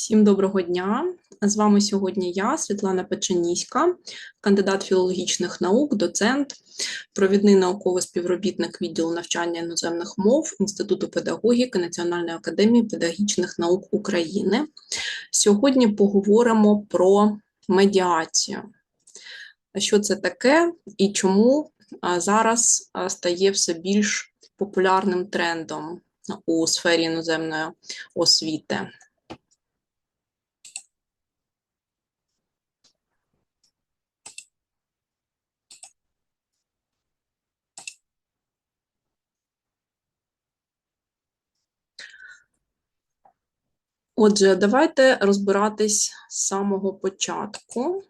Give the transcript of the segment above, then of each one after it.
Всім доброго дня! З вами сьогодні я, Світлана Печеніська, кандидат філологічних наук, доцент, провідний науковий співробітник відділу навчання іноземних мов Інституту педагогіки Національної академії педагогічних наук України. Сьогодні поговоримо про медіацію. Що це таке і чому зараз стає все більш популярним трендом у сфері іноземної освіти? Отже, давайте розбиратись з самого початку.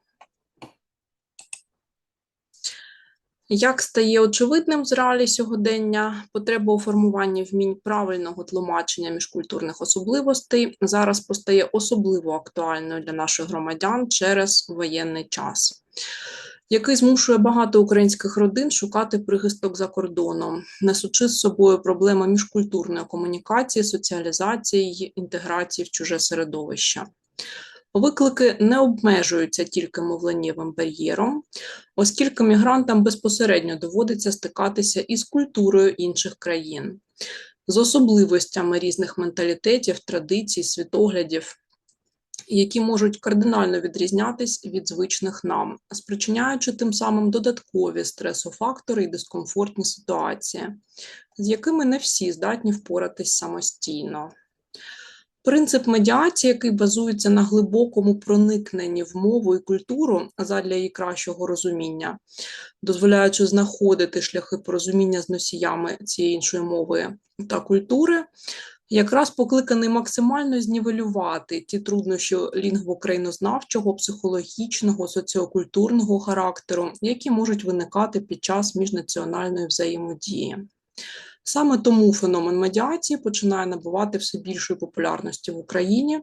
Як стає очевидним з реалій сьогодення, потреба у формуванні вмінь правильного тлумачення міжкультурних особливостей зараз постає особливо актуальною для наших громадян через воєнний час який змушує багато українських родин шукати прихисток за кордоном, несучи з собою проблеми міжкультурної комунікації, соціалізації інтеграції в чуже середовище. Виклики не обмежуються тільки мовленнєвим бар'єром, оскільки мігрантам безпосередньо доводиться стикатися із культурою інших країн, з особливостями різних менталітетів, традицій, світоглядів, які можуть кардинально відрізнятись від звичних нам, спричиняючи тим самим додаткові стресофактори і дискомфортні ситуації, з якими не всі здатні впоратись самостійно. Принцип медіації, який базується на глибокому проникненні в мову і культуру задля її кращого розуміння, дозволяючи знаходити шляхи порозуміння з носіями цієї іншої мови та культури, якраз покликаний максимально знівелювати ті труднощі лінгвокраїнознавчого, психологічного, соціокультурного характеру, які можуть виникати під час міжнаціональної взаємодії. Саме тому феномен медіації починає набувати все більшої популярності в Україні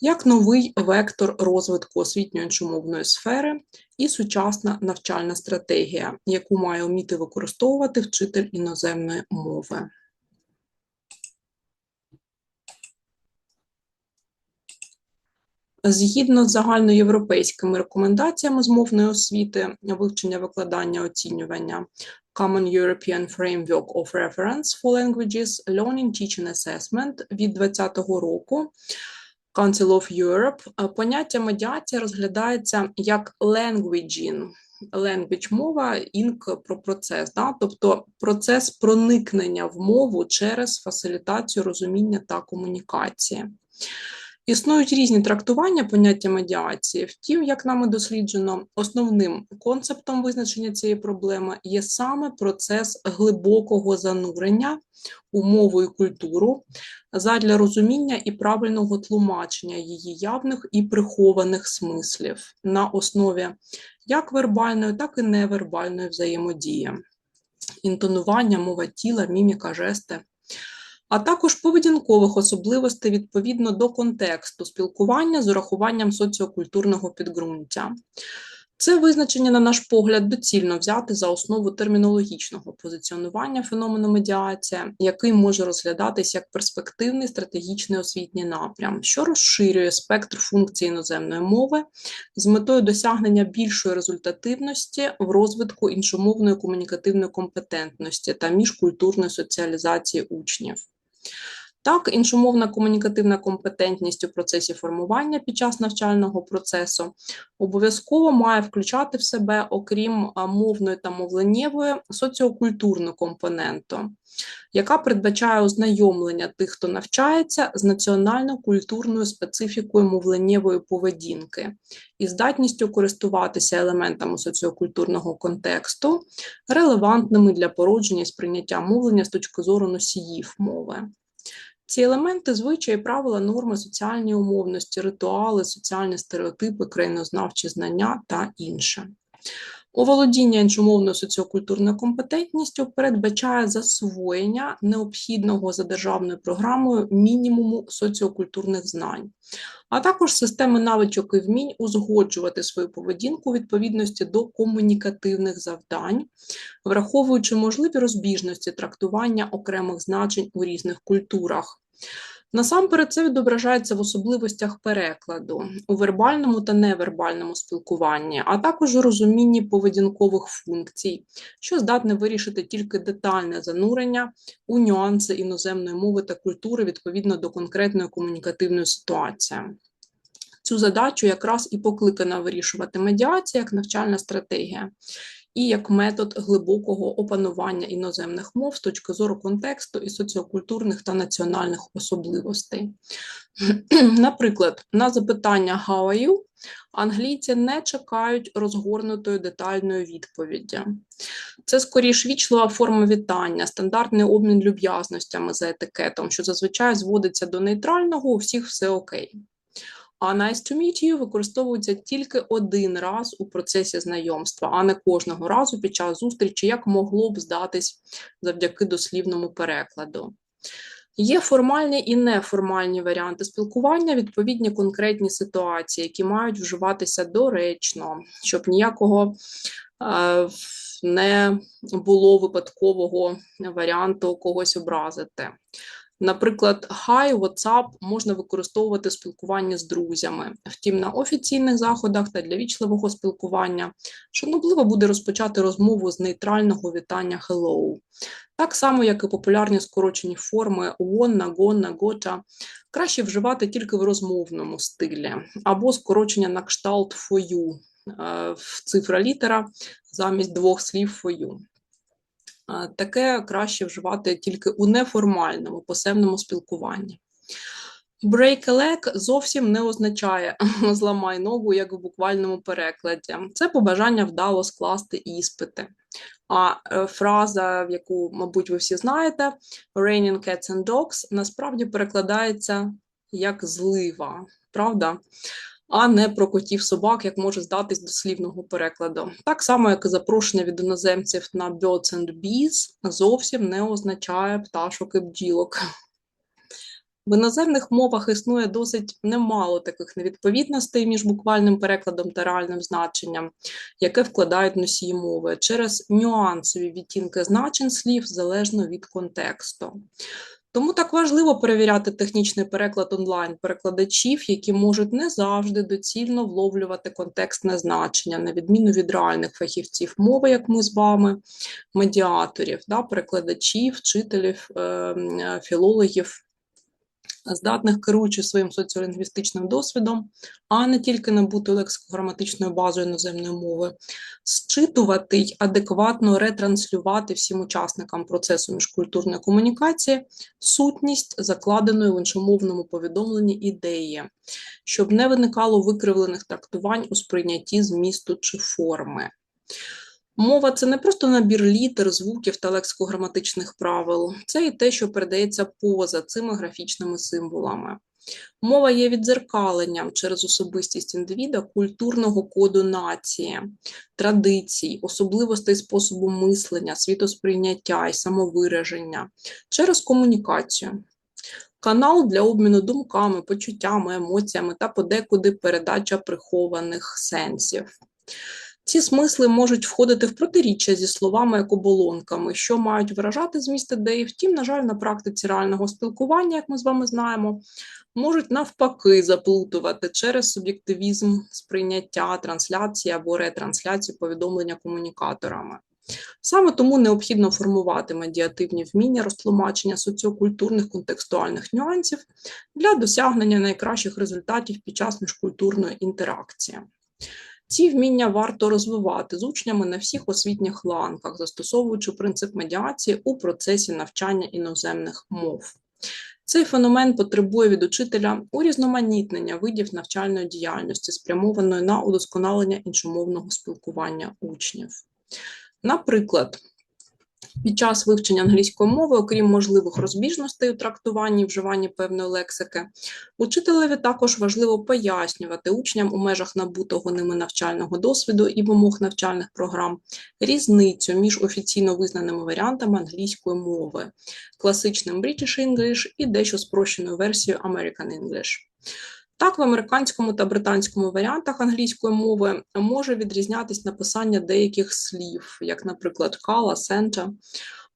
як новий вектор розвитку освітньої іншомовної сфери і сучасна навчальна стратегія, яку має вміти використовувати вчитель іноземної мови. Згідно з загальноєвропейськими рекомендаціями з мовної освіти, вивчення викладання оцінювання Common European Framework of Reference for Languages, Learning Teaching Assessment від 2020 року Council of Europe, поняття медіація розглядається як languaging, language мова, інк про процес, да? тобто процес проникнення в мову через фасилітацію розуміння та комунікації. Існують різні трактування поняття медіації. Втім, як нами досліджено, основним концептом визначення цієї проблеми є саме процес глибокого занурення у мову і культуру задля розуміння і правильного тлумачення її явних і прихованих смислів на основі як вербальної, так і невербальної взаємодії, інтонування, мова тіла, міміка, жести а також поведінкових особливостей відповідно до контексту спілкування з урахуванням соціокультурного підґрунтя. Це визначення, на наш погляд, доцільно взяти за основу термінологічного позиціонування феномену медіація, який може розглядатись як перспективний стратегічний освітній напрям, що розширює спектр функцій іноземної мови з метою досягнення більшої результативності в розвитку іншомовної комунікативної компетентності та міжкультурної соціалізації учнів. Так, іншомовна комунікативна компетентність у процесі формування під час навчального процесу обов'язково має включати в себе, окрім мовної та мовленнєвої, соціокультурну компоненту, яка передбачає ознайомлення тих, хто навчається з національно-культурною специфікою мовленнєвої поведінки і здатністю користуватися елементами соціокультурного контексту, релевантними для породження і сприйняття мовлення з точки зору носіїв мови. Ці елементи, звичаї, правила, норми, соціальні умовності, ритуали, соціальні стереотипи, країнознавчі знання та інше. Оволодіння іншомовною соціокультурною компетентністю передбачає засвоєння необхідного за державною програмою мінімуму соціокультурних знань, а також системи навичок і вмінь узгоджувати свою поведінку у відповідності до комунікативних завдань, враховуючи можливі розбіжності трактування окремих значень у різних культурах. Насамперед, це відображається в особливостях перекладу, у вербальному та невербальному спілкуванні, а також у розумінні поведінкових функцій, що здатне вирішити тільки детальне занурення у нюанси іноземної мови та культури відповідно до конкретної комунікативної ситуації. Цю задачу якраз і покликана вирішувати медіація як навчальна стратегія і як метод глибокого опанування іноземних мов з точки зору контексту і соціокультурних та національних особливостей. Наприклад, на запитання «How are you?» англійці не чекають розгорнутої детальної відповіді. Це скоріш вічлива форма вітання, стандартний обмін люб'язностями за етикетом, що зазвичай зводиться до нейтрального, у всіх все окей. А nice to meet you використовується тільки один раз у процесі знайомства, а не кожного разу під час зустрічі, як могло б здатись завдяки дослівному перекладу. Є формальні і неформальні варіанти спілкування, відповідні конкретні ситуації, які мають вживатися доречно, щоб ніякого е, не було випадкового варіанту когось образити. Наприклад, Hi, WhatsApp можна використовувати в спілкуванні з друзями. Втім, на офіційних заходах та для вічливого спілкування шанобливо буде розпочати розмову з нейтрального вітання Hello. Так само, як і популярні скорочені форми wanna, gonna, gotta, краще вживати тільки в розмовному стилі, або скорочення на кшталт for you, е, в цифра літера замість двох слів for you. Таке краще вживати тільки у неформальному посевному спілкуванні. Break a leg зовсім не означає зламай ногу, як в буквальному перекладі. Це побажання вдало скласти іспити. А е, фраза, яку, мабуть, ви всі знаєте, raining cats and dogs, насправді перекладається як злива, правда? А не про котів собак, як може здатись дослівного перекладу. Так само, як і запрошення від іноземців на birds and bees зовсім не означає пташок і бджілок. В іноземних мовах існує досить немало таких невідповідностей між буквальним перекладом та реальним значенням, яке вкладають носії мови через нюансові відтінки значень слів залежно від контексту. Тому так важливо перевіряти технічний переклад онлайн перекладачів, які можуть не завжди доцільно вловлювати контекстне значення, на відміну від реальних фахівців мови, як ми з вами, медіаторів, да, перекладачів, вчителів, е, філологів здатних керуючи своїм соціолінгвістичним досвідом, а не тільки набути лексико-граматичною базою іноземної мови, зчитувати й адекватно ретранслювати всім учасникам процесу міжкультурної комунікації сутність закладеної в іншомовному повідомленні ідеї, щоб не виникало викривлених трактувань у сприйнятті змісту чи форми. Мова це не просто набір літер, звуків та лексико-граматичних правил, це і те, що передається поза цими графічними символами. Мова є віддзеркаленням через особистість індивіда культурного коду нації, традицій, особливостей способу мислення, світосприйняття і самовираження через комунікацію. Канал для обміну думками, почуттями, емоціями та подекуди передача прихованих сенсів. Ці смисли можуть входити в протиріччя зі словами як оболонками, що мають виражати зміст ідеї. Втім, на жаль, на практиці реального спілкування, як ми з вами знаємо, можуть навпаки заплутувати через суб'єктивізм сприйняття трансляції або ретрансляції повідомлення комунікаторами. Саме тому необхідно формувати медіативні вміння розтлумачення соціокультурних контекстуальних нюансів для досягнення найкращих результатів під час міжкультурної інтеракції. Ці вміння варто розвивати з учнями на всіх освітніх ланках, застосовуючи принцип медіації у процесі навчання іноземних мов. Цей феномен потребує від учителя урізноманітнення видів навчальної діяльності, спрямованої на удосконалення іншомовного спілкування учнів. Наприклад, під час вивчення англійської мови, окрім можливих розбіжностей у трактуванні і вживанні певної лексики, учителеві також важливо пояснювати учням у межах набутого ними навчального досвіду і вимог навчальних програм різницю між офіційно визнаними варіантами англійської мови, класичним British English і дещо спрощеною версією American English. Так, в американському та британському варіантах англійської мови може відрізнятись написання деяких слів, як, наприклад, кала, сента,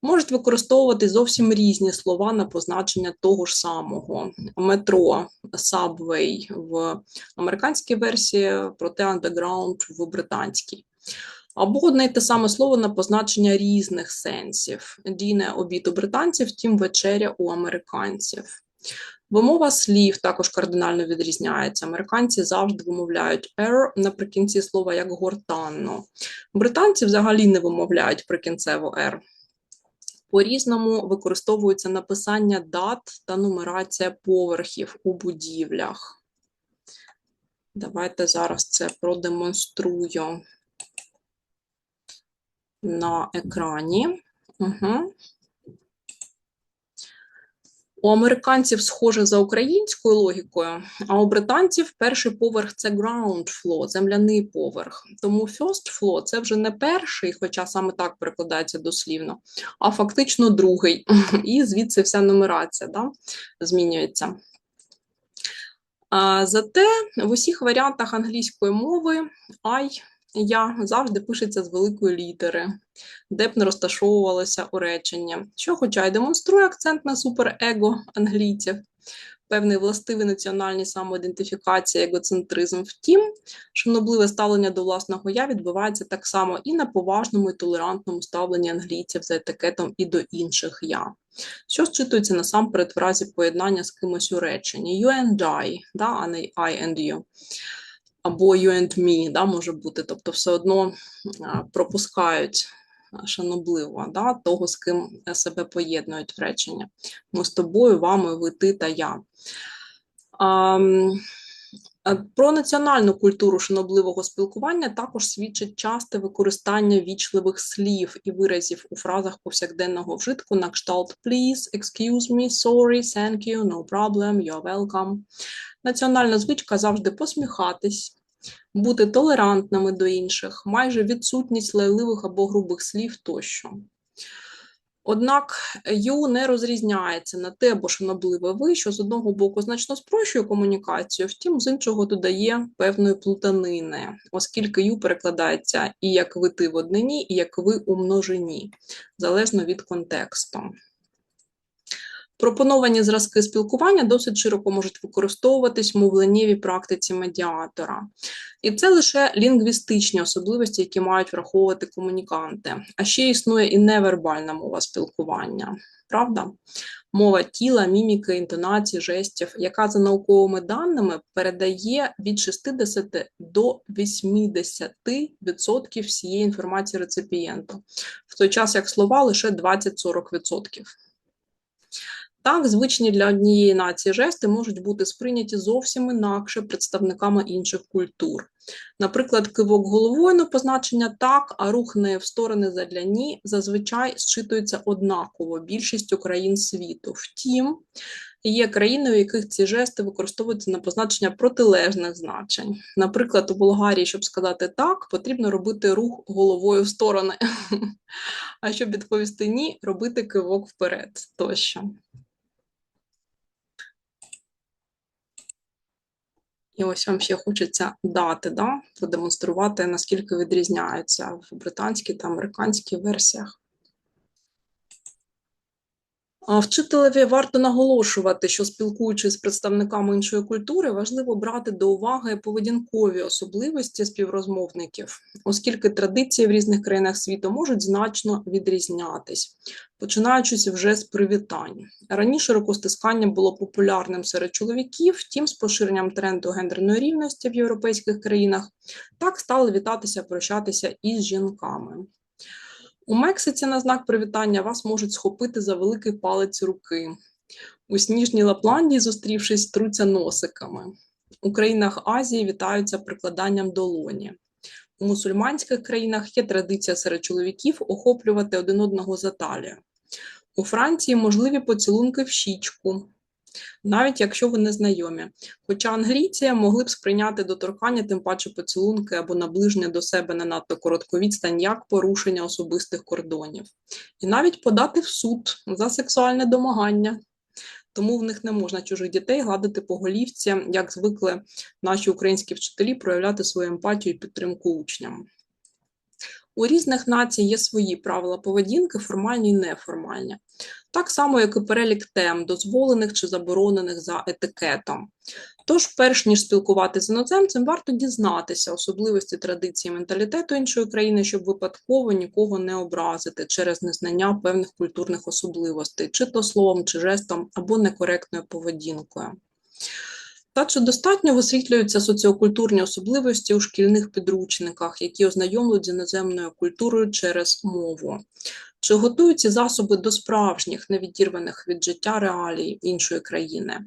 можуть використовувати зовсім різні слова на позначення того ж самого метро, subway в американській версії, проте underground в британській. Або одне й те саме слово на позначення різних сенсів. Діне обід у британців, втім вечеря у американців. Вимова слів також кардинально відрізняється. Американці завжди вимовляють «er» наприкінці слова як гортанно. Британці взагалі не вимовляють прикінцево «er». По-різному використовується написання дат та нумерація поверхів у будівлях. Давайте зараз це продемонструю на екрані. Угу. У американців схоже за українською логікою, а у британців перший поверх це ground floor, земляний поверх. Тому first floor – це вже не перший, хоча саме так перекладається дослівно, а фактично другий. І звідси вся нумерація да, змінюється. А, Зате в усіх варіантах англійської мови I я завжди пишеться з великої літери, де б не розташовувалося у реченні, що, хоча й демонструє акцент на суперего англійців, певний властивий національній самоідентифікації, егоцентризм. Втім, шанобливе ставлення до власного я відбувається так само і на поважному і толерантному ставленні англійців за етикетом і до інших я. Що зчитується насамперед в разі поєднання з кимось у реченні? You and I, да, а не I and you або you and me, да, може бути, тобто все одно пропускають шанобливо да, того, з ким себе поєднують в речення. Ми з тобою, вами, ви, ти та я. А, про національну культуру шанобливого спілкування також свідчить часте використання вічливих слів і виразів у фразах повсякденного вжитку на кшталт please, excuse me, sorry, thank you, no problem, you're welcome. Національна звичка завжди посміхатись, бути толерантними до інших, майже відсутність лайливих або грубих слів тощо. Однак ю не розрізняється на те бо шанобливе ви, що з одного боку значно спрощує комунікацію, втім, з іншого додає певної плутанини, оскільки ю перекладається і як ви ти в однині, і як ви у множині, залежно від контексту. Пропоновані зразки спілкування досить широко можуть використовуватись в мовленнєвій практиці медіатора. І це лише лінгвістичні особливості, які мають враховувати комуніканти. А ще існує і невербальна мова спілкування. Правда? Мова тіла, міміки, інтонації, жестів, яка за науковими даними передає від 60 до 80% всієї інформації реципієнту, в той час як слова лише 20-40%. Так, звичні для однієї нації жести можуть бути сприйняті зовсім інакше представниками інших культур. Наприклад, кивок головою на позначення так, а рух не в сторони задля ні зазвичай зчитується однаково більшістю країн світу. Втім, є країни, у яких ці жести використовуються на позначення протилежних значень. Наприклад, у Болгарії, щоб сказати так, потрібно робити рух головою в сторони. А щоб відповісти ні, робити кивок вперед тощо. І ось вам ще хочеться дати, да, продемонструвати, наскільки відрізняються в британській та американській версіях. Вчителеві варто наголошувати, що спілкуючись з представниками іншої культури, важливо брати до уваги поведінкові особливості співрозмовників, оскільки традиції в різних країнах світу можуть значно відрізнятись, починаючись вже з привітань. Раніше рукостискання було популярним серед чоловіків, втім, з поширенням тренду гендерної рівності в європейських країнах так стали вітатися, прощатися із жінками. У Мексиці на знак привітання вас можуть схопити за великий палець руки. У сніжній Лапландії, зустрівшись, труться носиками. У країнах Азії вітаються прикладанням долоні. У мусульманських країнах є традиція серед чоловіків охоплювати один одного за талію. У Франції можливі поцілунки в щічку, навіть якщо ви не знайомі. Хоча англійці могли б сприйняти доторкання, тим паче поцілунки або наближення до себе на надто коротку відстань, як порушення особистих кордонів, і навіть подати в суд за сексуальне домагання. Тому в них не можна чужих дітей гладити по голівці, як звикли наші українські вчителі проявляти свою емпатію і підтримку учням. У різних націй є свої правила поведінки, формальні і неформальні. Так само, як і перелік тем, дозволених чи заборонених за етикетом. Тож, перш ніж спілкуватися з іноземцем, варто дізнатися особливості традиції менталітету іншої країни, щоб випадково нікого не образити через незнання певних культурних особливостей, чи то словом, чи жестом, або некоректною поведінкою. Та чи достатньо висвітлюються соціокультурні особливості у шкільних підручниках, які ознайомлюють з іноземною культурою через мову? Чи готують ці засоби до справжніх, невідірваних від життя реалій іншої країни,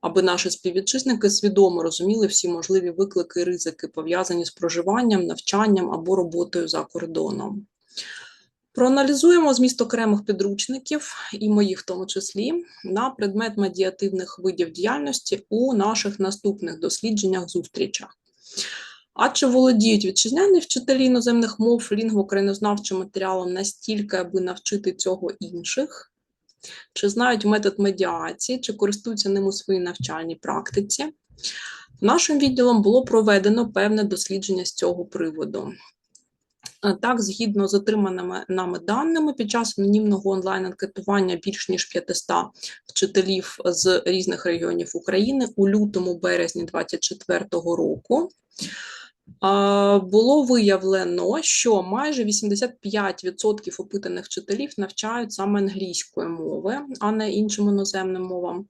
аби наші співвітчизники свідомо розуміли всі можливі виклики і ризики, пов'язані з проживанням, навчанням або роботою за кордоном? Проаналізуємо зміст окремих підручників, і моїх в тому числі, на предмет медіативних видів діяльності у наших наступних дослідженнях зустрічах. А чи володіють вітчизняні вчителі іноземних мов лінгвокраїнознавчим матеріалом настільки, аби навчити цього інших? Чи знають метод медіації, чи користуються ним у своїй навчальній практиці? Нашим відділом було проведено певне дослідження з цього приводу. Так, згідно з отриманими нами даними, під час анонімного онлайн-анкетування більш ніж 500 вчителів з різних регіонів України у лютому-березні 2024 року було виявлено, що майже 85% опитаних вчителів навчають саме англійської мови, а не іншим іноземним мовам.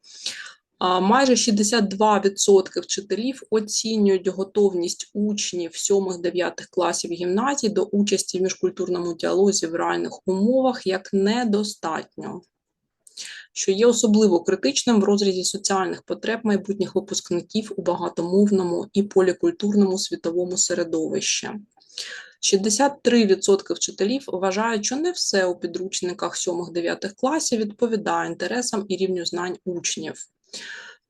Майже 62% вчителів оцінюють готовність учнів 7-9 класів гімназії до участі в міжкультурному діалозі в реальних умовах як недостатньо що є особливо критичним в розрізі соціальних потреб майбутніх випускників у багатомовному і полікультурному світовому середовищі. 63% вчителів вважають, що не все у підручниках 7-9 класів відповідає інтересам і рівню знань учнів.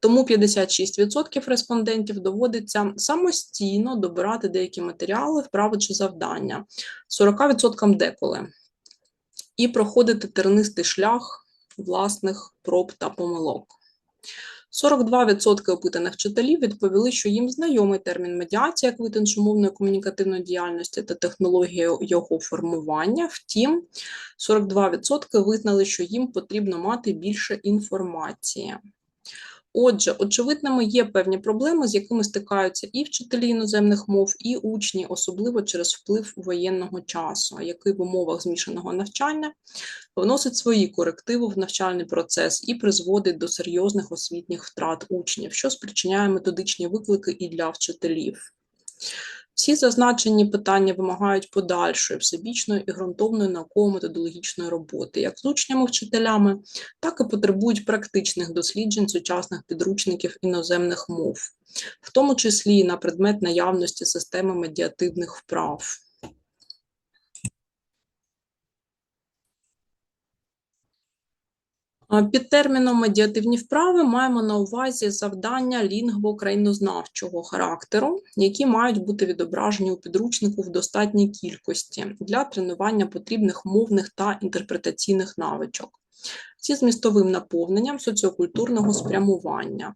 Тому 56% респондентів доводиться самостійно добирати деякі матеріали, вправи чи завдання, 40% деколи, і проходити тернистий шлях власних проб та помилок. 42% опитаних вчителів відповіли, що їм знайомий термін медіація як вид іншомовної комунікативної діяльності та технологія його формування. Втім, 42% визнали, що їм потрібно мати більше інформації. Отже, очевидними є певні проблеми, з якими стикаються і вчителі іноземних мов, і учні, особливо через вплив воєнного часу, який в умовах змішаного навчання вносить свої корективи в навчальний процес і призводить до серйозних освітніх втрат учнів, що спричиняє методичні виклики і для вчителів. Всі зазначені питання вимагають подальшої всебічної і ґрунтовної науково-методологічної роботи, як з учнями-вчителями, так і потребують практичних досліджень сучасних підручників іноземних мов, в тому числі і на предмет наявності системи медіативних вправ. Під терміном медіативні вправи маємо на увазі завдання лінгво-країнознавчого характеру, які мають бути відображені у підручнику в достатній кількості для тренування потрібних мовних та інтерпретаційних навичок зі змістовим наповненням соціокультурного спрямування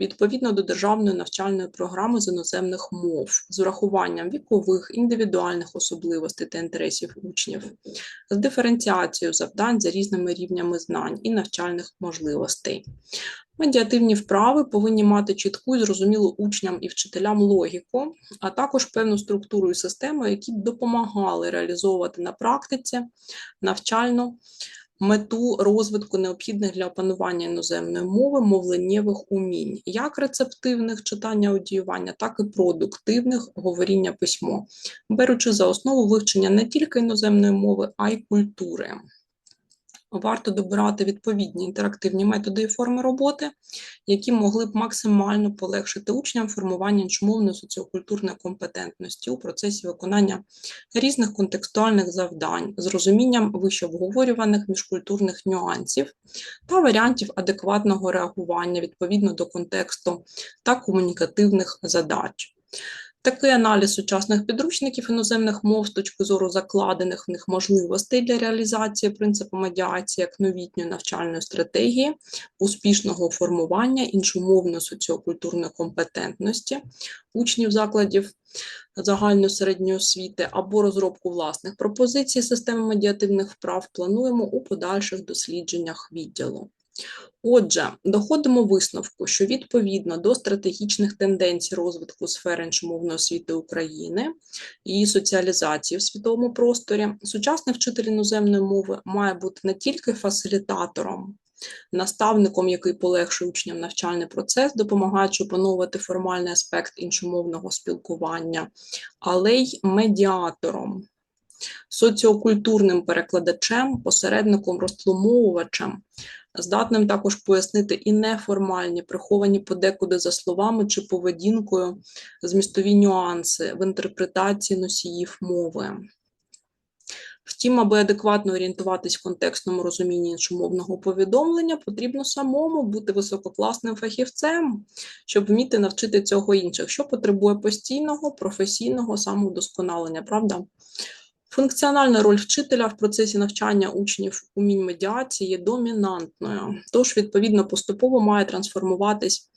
відповідно до державної навчальної програми з іноземних мов, з урахуванням вікових, індивідуальних особливостей та інтересів учнів, з диференціацією завдань за різними рівнями знань і навчальних можливостей. Медіативні вправи повинні мати чітку і зрозумілу учням і вчителям логіку, а також певну структуру і систему, які б допомагали реалізовувати на практиці навчально мету розвитку необхідних для опанування іноземної мови мовленнєвих умінь, як рецептивних читання аудіювання, так і продуктивних говоріння письмо, беручи за основу вивчення не тільки іноземної мови, а й культури варто добирати відповідні інтерактивні методи і форми роботи, які могли б максимально полегшити учням формування іншомовної соціокультурної компетентності у процесі виконання різних контекстуальних завдань з розумінням вище обговорюваних міжкультурних нюансів та варіантів адекватного реагування відповідно до контексту та комунікативних задач. Такий аналіз сучасних підручників іноземних мов з точки зору закладених в них можливостей для реалізації принципу медіації як новітньої навчальної стратегії, успішного формування іншомовної соціокультурної компетентності учнів закладів загальної середньої освіти або розробку власних пропозицій системи медіативних вправ плануємо у подальших дослідженнях відділу. Отже, доходимо висновку, що відповідно до стратегічних тенденцій розвитку сфери іншомовної освіти України і соціалізації в світовому просторі, сучасний вчитель іноземної мови має бути не тільки фасилітатором, наставником, який полегшує учням навчальний процес, допомагаючи опановувати формальний аспект іншомовного спілкування, але й медіатором. Соціокультурним перекладачем, посередником, розтлумовувачем, здатним також пояснити і неформальні, приховані подекуди за словами чи поведінкою змістові нюанси в інтерпретації носіїв мови. Втім, аби адекватно орієнтуватись в контекстному розумінні іншомовного повідомлення, потрібно самому бути висококласним фахівцем, щоб вміти навчити цього інших, що потребує постійного професійного самовдосконалення, правда? Функціональна роль вчителя в процесі навчання учнів умінь медіації є домінантною, тож, відповідно, поступово має трансформуватись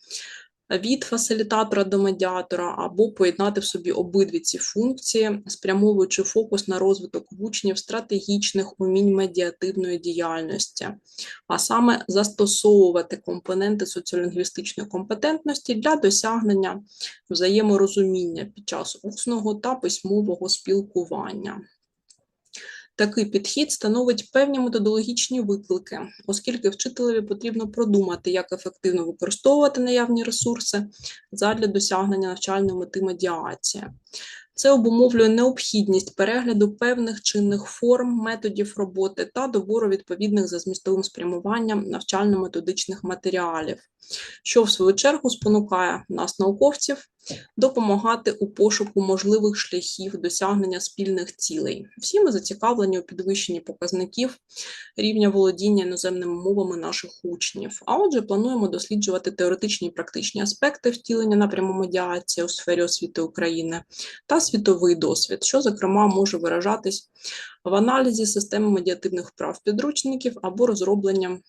від фасилітатора до медіатора або поєднати в собі обидві ці функції, спрямовуючи фокус на розвиток в учнів стратегічних умінь медіативної діяльності, а саме застосовувати компоненти соціолінгвістичної компетентності для досягнення взаєморозуміння під час усного та письмового спілкування. Такий підхід становить певні методологічні виклики, оскільки вчителеві потрібно продумати, як ефективно використовувати наявні ресурси задля досягнення навчальної мети медіації. Це обумовлює необхідність перегляду певних чинних форм, методів роботи та добору відповідних за змістовим спрямуванням навчально-методичних матеріалів, що в свою чергу спонукає нас, науковців, допомагати у пошуку можливих шляхів досягнення спільних цілей. Всі ми зацікавлені у підвищенні показників рівня володіння іноземними мовами наших учнів. А отже, плануємо досліджувати теоретичні і практичні аспекти втілення напряму медіації у сфері освіти України та світовий досвід, що, зокрема, може виражатись в аналізі системи медіативних вправ підручників або розробленням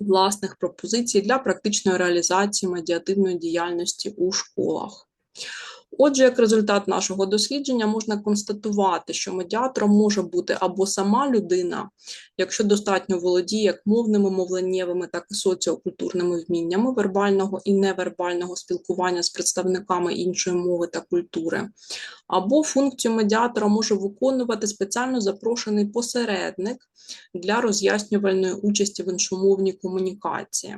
власних пропозицій для практичної реалізації медіативної діяльності у школах. Отже, як результат нашого дослідження можна констатувати, що медіатором може бути або сама людина, якщо достатньо володіє як мовними, мовленнєвими, так і соціокультурними вміннями вербального і невербального спілкування з представниками іншої мови та культури, або функцію медіатора може виконувати спеціально запрошений посередник для роз'яснювальної участі в іншомовній комунікації.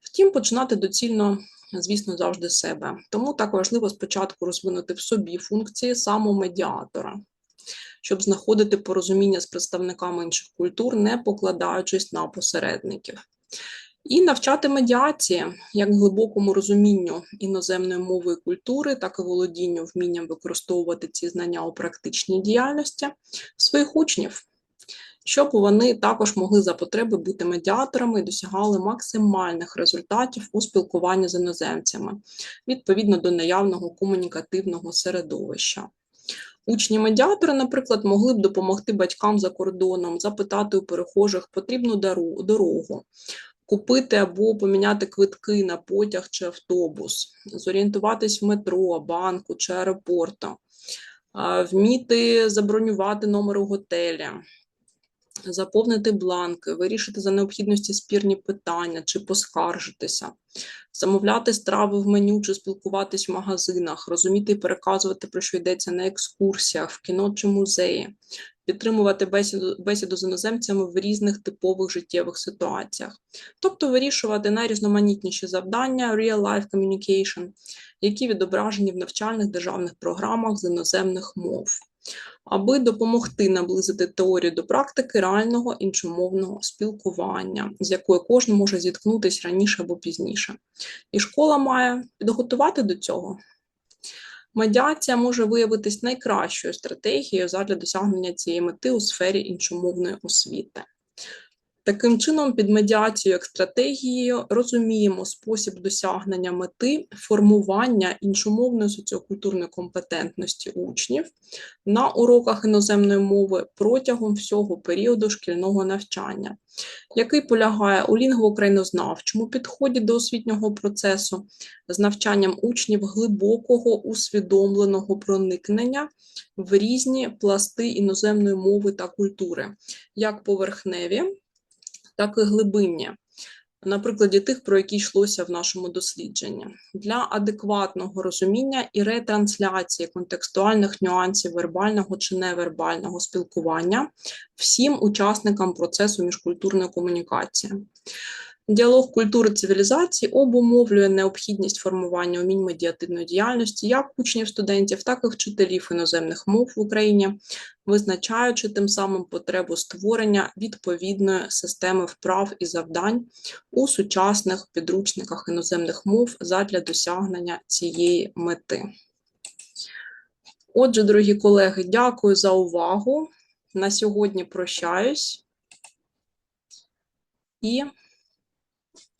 Втім, починати доцільно звісно, завжди себе. Тому так важливо спочатку розвинути в собі функції самомедіатора, щоб знаходити порозуміння з представниками інших культур, не покладаючись на посередників. І навчати медіації як глибокому розумінню іноземної мови і культури, так і володінню вмінням використовувати ці знання у практичній діяльності своїх учнів щоб вони також могли за потреби бути медіаторами і досягали максимальних результатів у спілкуванні з іноземцями відповідно до наявного комунікативного середовища. Учні-медіатори, наприклад, могли б допомогти батькам за кордоном, запитати у перехожих потрібну дорогу, купити або поміняти квитки на потяг чи автобус, зорієнтуватись в метро, банку чи аеропорту, вміти забронювати номер у готелі, заповнити бланки, вирішити за необхідності спірні питання чи поскаржитися, замовляти страви в меню чи спілкуватись в магазинах, розуміти і переказувати, про що йдеться на екскурсіях, в кіно чи музеї, підтримувати бесіду, бесіду з іноземцями в різних типових життєвих ситуаціях, тобто вирішувати найрізноманітніші завдання real-life communication, які відображені в навчальних державних програмах з іноземних мов аби допомогти наблизити теорію до практики реального іншомовного спілкування, з якою кожен може зіткнутися раніше або пізніше. І школа має підготувати до цього. Медіація може виявитись найкращою стратегією задля досягнення цієї мети у сфері іншомовної освіти. Таким чином, під медіацією як стратегією розуміємо спосіб досягнення мети формування іншомовної соціокультурної компетентності учнів на уроках іноземної мови протягом всього періоду шкільного навчання, який полягає у лінгвокрайнознавчому підході до освітнього процесу з навчанням учнів глибокого усвідомленого проникнення в різні пласти іноземної мови та культури, як поверхневі, так і глибинні. На прикладі тих, про які йшлося в нашому дослідженні, для адекватного розуміння і ретрансляції контекстуальних нюансів вербального чи невербального спілкування всім учасникам процесу міжкультурної комунікації. Діалог культури цивілізації обумовлює необхідність формування умінь медіативної діяльності як учнів студентів, так і вчителів іноземних мов в Україні, визначаючи тим самим потребу створення відповідної системи вправ і завдань у сучасних підручниках іноземних мов задля досягнення цієї мети. Отже, дорогі колеги, дякую за увагу. На сьогодні прощаюсь і